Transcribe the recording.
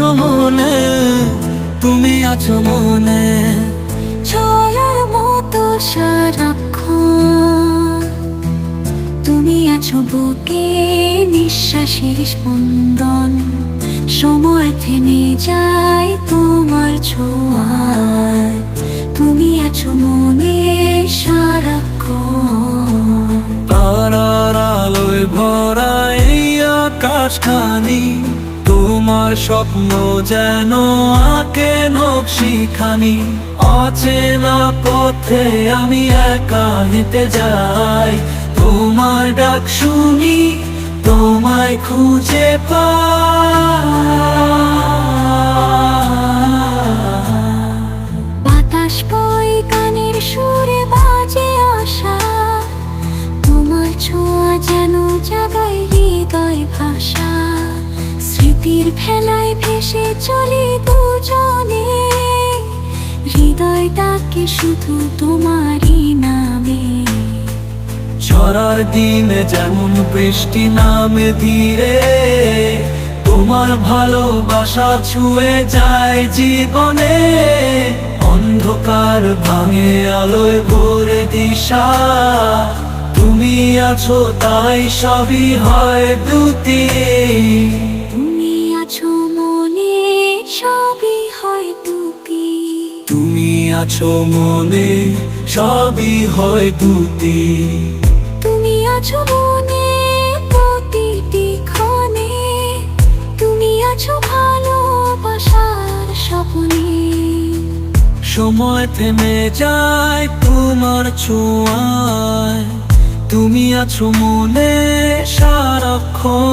আছো মনে তুমি আছো মনে। ছয়ার মতো সারাক্ষণ তুমি আছো বুকে নিঃশ্বাসের স্পন্দন। সময় থেমে যায় তোমার ছোঁয়ায় তুমি আছো মনে সারাক্ষণ। তারার আলোয় ভরা এই আকাশখানি তোমার স্বপ্ন যেন আঁকে নকশিখানি অচেনা পথে আমি একা হেঁটে যাই। তোমার ডাক শুনি, তোমায় খুঁজে বাতাস বই গানের সুরে বাজে আসা তোমার ছোঁয়া যেন জাগায় হৃদয় ভাষা। স্মৃতির ভেলায় ভেসে চলি দুজনে। হৃদয় ডাকে শুধু তোমারই নামে। ঝরার দিনে যেমন বৃষ্টি নামে ধীরে তোমার ভালোবাসা ছুঁয়ে যায় জীবনে। অন্ধকার ভাঙে আলোয় ভরে দিশা, তুমি আছো তাই সবই হয় দুটি আছো মনে সবই হয় দুটি। তুমি আছো মনে প্রতিটি ক্ষণে। তুমি আছো ভালোবাসার স্বপ্নে। সময় থেমে যায় তোমার ছোঁয়ায়। তুমি আছো মনে সারাক্ষণ।